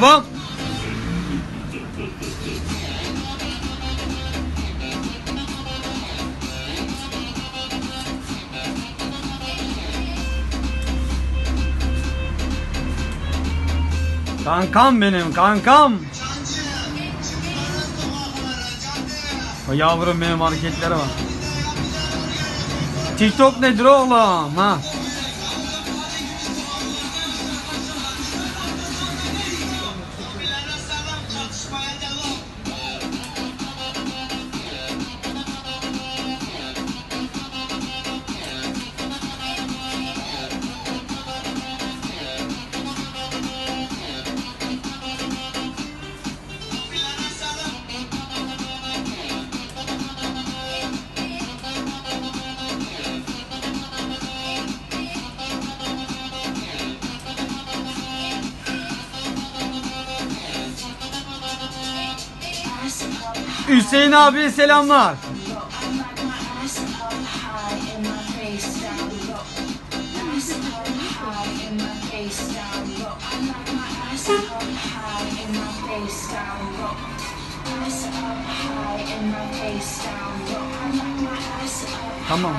Bam. Kankam benim kankam. O yavrum benim hareketlere bak. TikTok nedir oğlum ha? Hüseyin abi selamlar. Tamam.